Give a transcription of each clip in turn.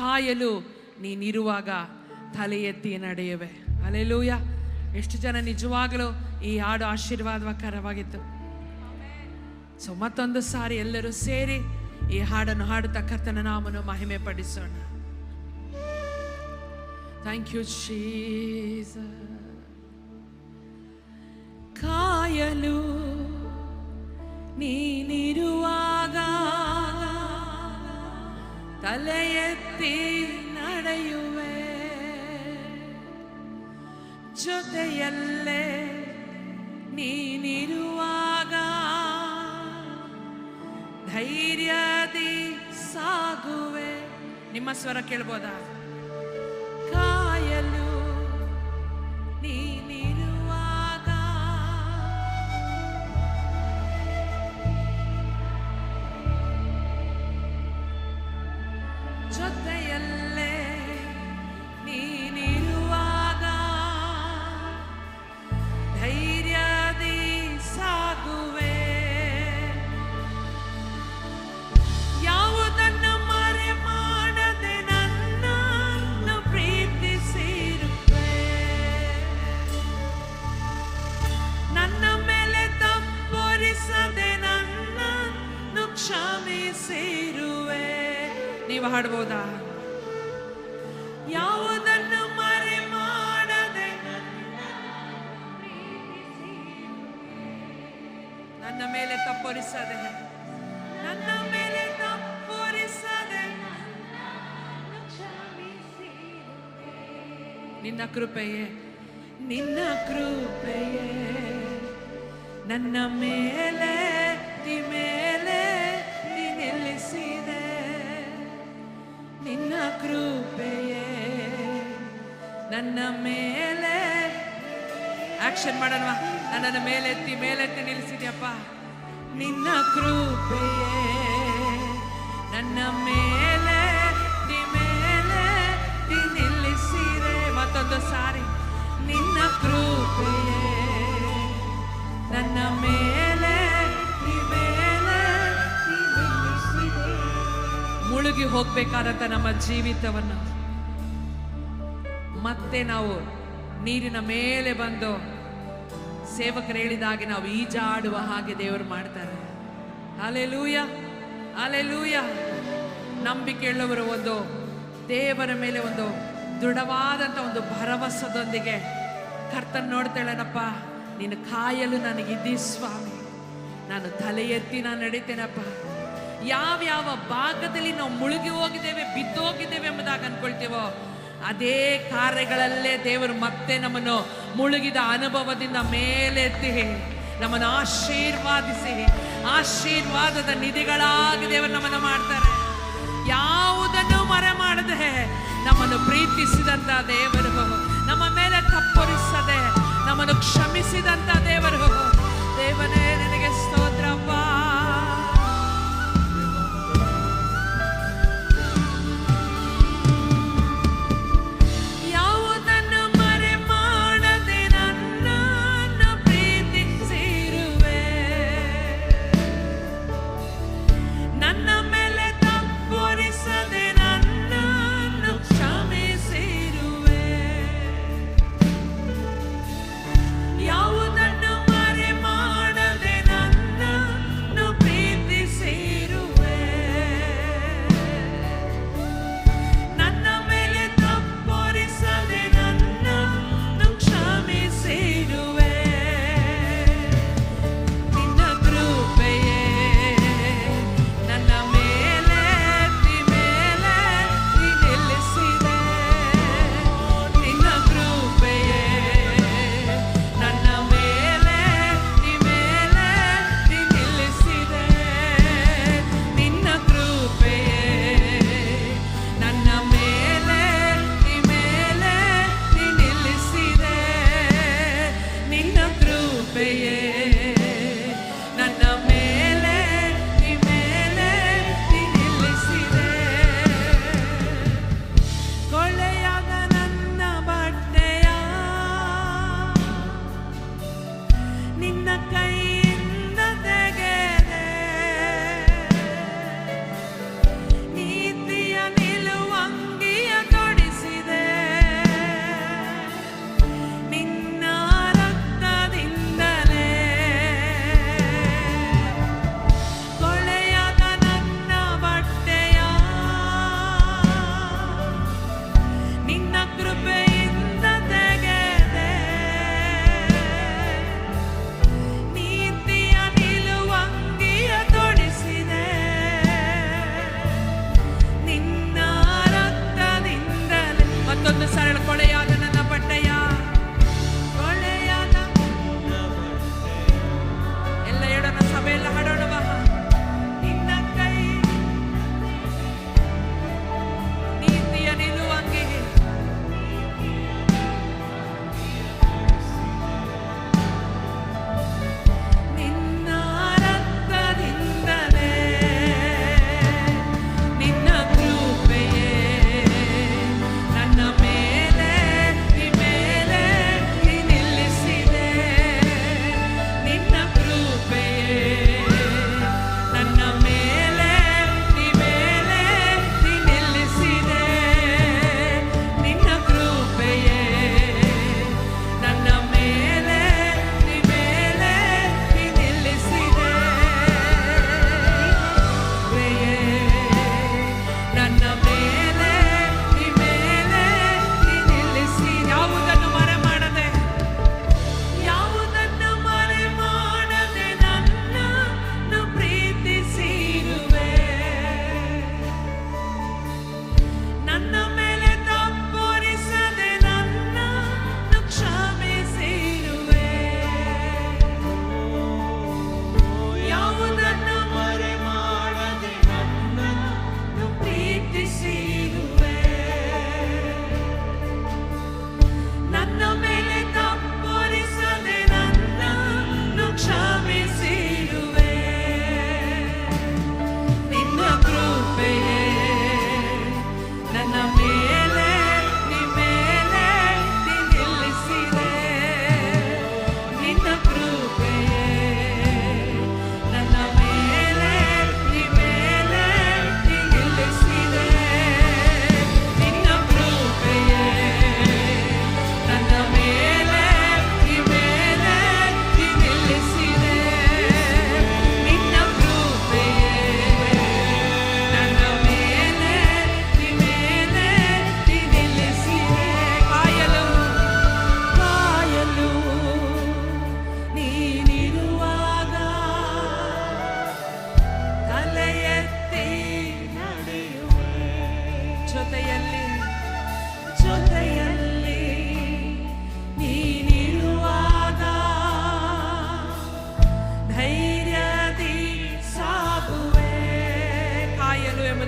ಕಾಯಲು ನೀನಿರುವಾಗ ತಲೆ ಎತ್ತಿ ನಡೆಯುವೆ. ಅಲೆಲೂಯ ಎಷ್ಟು ಜನ ನಿಜವಾಗಲೂ ಈ ಹಾಡು ಆಶೀರ್ವಾದಕರವಾಗಿತ್ತು. ಸೊ ಮತ್ತೊಂದು ಸಾರಿ ಎಲ್ಲರೂ ಸೇರಿ ಈ ಹಾಡನ್ನು ಹಾಡುತ್ತಾ ಕರ್ತನ ನಾಮನು ಮಹಿಮೆ ಪಡಿಸೋಣ ಥ್ಯಾಂಕ್ ಯು ಶೀಸ ಕಾಯಲು ನೀನಿರುವಾಗ ತಲೆ ಎತ್ತಿ ನಡೆಯುವೆ. ಜೊತೆಯಲ್ಲೇ ನೀನಿರುವಾಗ ಧೈರ್ಯದಿ ಸಾಗುವೆ. ನಿಮ್ಮ ಸ್ವರ ಕೇಳ್ಬೋದಾ? ನೀವು ಹಾಡ್ಬೋದಾ ಯಾವುದನ್ನು ಮರೆ ಮಾಡದೆ ನನ್ನ ಮೇಲೆ ತಪ್ಪೊರಿಸದೆ, ನನ್ನ ಮೇಲೆ ತಪ್ಪೊರಿಸದೆ ನಿನ್ನ ಕೃಪೆಯೇ ನಿನ್ನ ಕೃಪೆಯೇ, ನನ್ನ ಮೇಲೆ ಮೇಲೆ ನೀ ನಿಲ್ಲಿಸಿದೆ ನಿನ್ನ ಕೃಪೆಯೇ ನನ್ನ ಮೇಲೆ. ಆಕ್ಷನ್ ಮಾಡೋಣ ನನ್ನನ್ನು ಮೇಲೆತ್ತಿ ಮೇಲೆತ್ತಿ ನಿಲ್ಲಿಸಿದ್ಯಪ್ಪ. ನಿನ್ನ ಕೃಪೆಯೇ ನನ್ನ ಮೇಲೆ. ಮೇಲೆ ನಿಲ್ಲಿಸಿರೆ. ಮತ್ತೊಂದು ಸಾರಿ. ನಿನ್ನ ಕೃಪೆಯೇ ನನ್ನ ಮೇಲೆ. ಮುಳುಗಿ ಹೋಗ್ಬೇಕಾದಂತ ನಮ್ಮ ಜೀವಿತವನ್ನು. ಮತ್ತೆ ನಾವು ನೀರಿನ ಮೇಲೆ ಬಂದು ಸೇವಕರು ಹೇಳಿದಾಗೆ ನಾವು ಈಜಾಡುವ ಹಾಗೆ ದೇವರು ಮಾಡ್ತಾರೆ. ಅಲೆ ಲೂಯ ಅಲೆ ಲೂಯ ನಂಬಿಕೆ ನಂಬಿಕೆಯುಳ್ಳವರು ಒಂದು ದೇವರ ಮೇಲೆ ಒಂದು ದೃಢವಾದಂಥ ಒಂದು ಭರವಸೆದೊಂದಿಗೆ ಕರ್ತನ್ ನೋಡ್ತಾಳೇನಪ್ಪ, ನೀನು ಕಾಯಲು ನನಗಿದ್ದೀ ಸ್ವಾಮಿ. ನಾನು ತಲೆ ಎತ್ತಿ ನಾನು ನಡೀತೇನಪ್ಪ. ಯಾವ್ಯಾವ ಭಾಗದಲ್ಲಿ ನಾವು ಮುಳುಗಿ ಹೋಗಿದ್ದೇವೆ ಬಿದ್ದೋಗಿದ್ದೇವೆ ಎಂಬುದಾಗಿ ಅನ್ಕೊಳ್ತೀವೋ ಅದೇ ಕಾರ್ಯಗಳಲ್ಲೇ ದೇವರು ಮತ್ತೆ ನಮ್ಮನ್ನು ಮುಳುಗಿದ ಅನುಭವದಿಂದ ಮೇಲೆತ್ತಿ ನಮ್ಮನ್ನು ಆಶೀರ್ವಾದಿಸಿ ಆಶೀರ್ವಾದದ ನಿಧಿಗಳಾಗಿ ದೇವರು ನಮ್ಮನ್ನು ಮಾಡ್ತಾರೆ. ಯಾವುದನ್ನು ಮರೆ ಮಾಡದೆ ನಮ್ಮನ್ನು ಪ್ರೀತಿಸಿದಂತ ದೇವರು, ನಮ್ಮ ಮೇಲೆ ತಪ್ಪರಿಸದೆ ನಮ್ಮನ್ನು ಕ್ಷಮಿಸಿದಂತ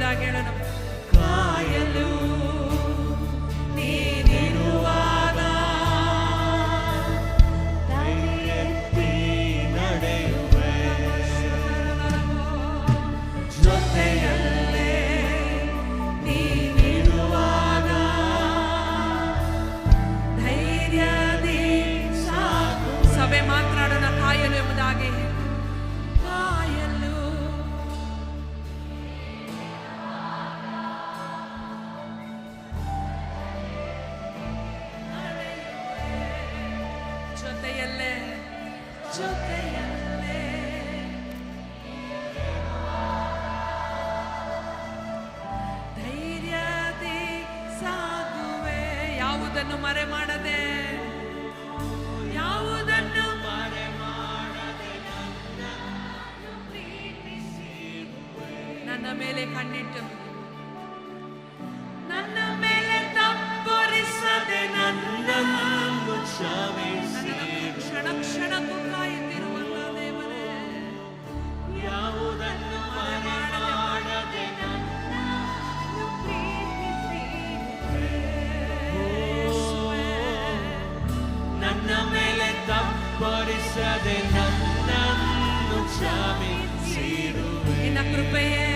ದೊಡ್ಡದಾಗಿ ಹೇಳೋಣ ಕಾಯಲು ಸಭೆ ಮಾತನಾಡೋಣ ಕಾಯಲು ಎಂಬುದಾಗಿ ಯಾವುದನ್ನು ಮರೆ ಮಾಡದೆ? ಯಾವುದನ್ನು ಮರೆ ಮಾಡದೆ? ನನ್ನ ಮೇಲೆ ಕಣ್ಣಿಟ್ಟು la cruz